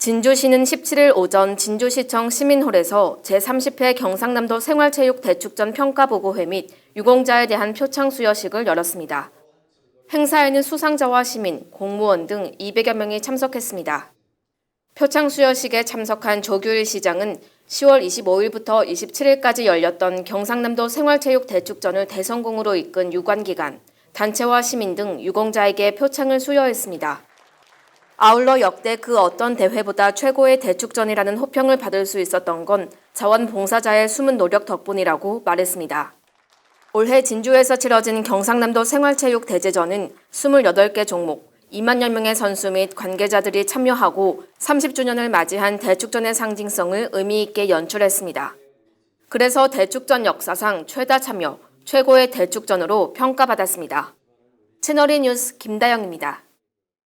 진주시는 17일 오전 진주시청 시민홀에서 제30회 경상남도 생활체육 대축전 평가보고회 및 유공자에 대한 표창 수여식을 열었습니다. 행사에는 수상자와 시민, 공무원 등 200여 명이 참석했습니다. 표창 수여식에 참석한 조규일 시장은 10월 25일부터 27일까지 열렸던 경상남도 생활체육 대축전을 대성공으로 이끈 유관기관, 단체와 시민 등 유공자에게 표창을 수여했습니다. 아울러 역대 그 어떤 대회보다 최고의 대축전이라는 호평을 받을 수 있었던 건 자원봉사자의 숨은 노력 덕분이라고 말했습니다. 올해 진주에서 치러진 경상남도 생활체육 대제전은 28개 종목, 2만여 명의 선수 및 관계자들이 참여하고 30주년을 맞이한 대축전의 상징성을 의미 있게 연출했습니다. 그래서 대축전 역사상 최다 참여, 최고의 대축전으로 평가받았습니다. 채널이 뉴스 김다영입니다.